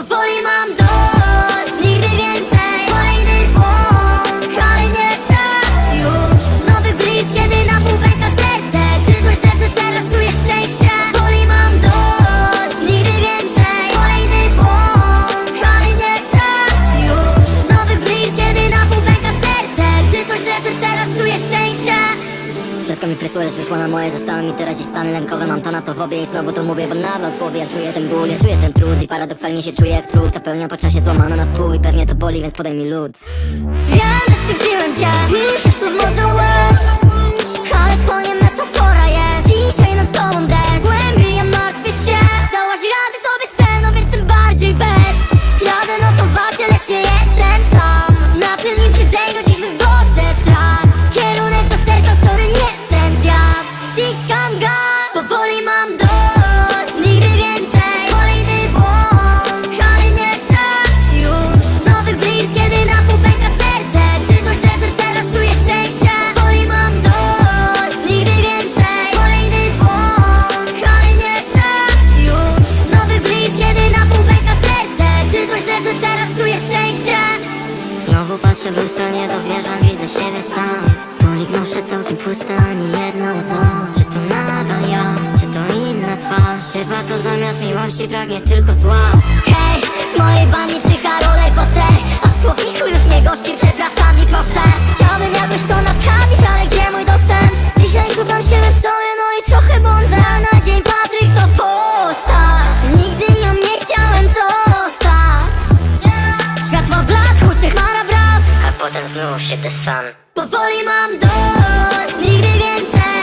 Powoli mam któreś wyszło na moje Zostały mi teraz i stany lękowe Mam ta na to w obie i znowu to mówię Bo nadal w głowie ja czuję ten ból. Ja czuję ten trud i paradoksalnie się czuję jak trud. Ta pełnia po czasie złamana na pół I pewnie to boli, więc podaj mi lód. Wiem, że skrzywdziłem cię Już może Patrzę w lustro, nie dowierzam, widzę siebie sam. Polik noszę całkiem puste, ani jedno łzo Czy to nadal ja, czy to inna twarz? Chyba to zamiast miłości pragnie tylko zła. Hej, mojej bani psycha roller coaster A w słowniku już potem znów się sam. Powoli mam dość, nigdy więcej.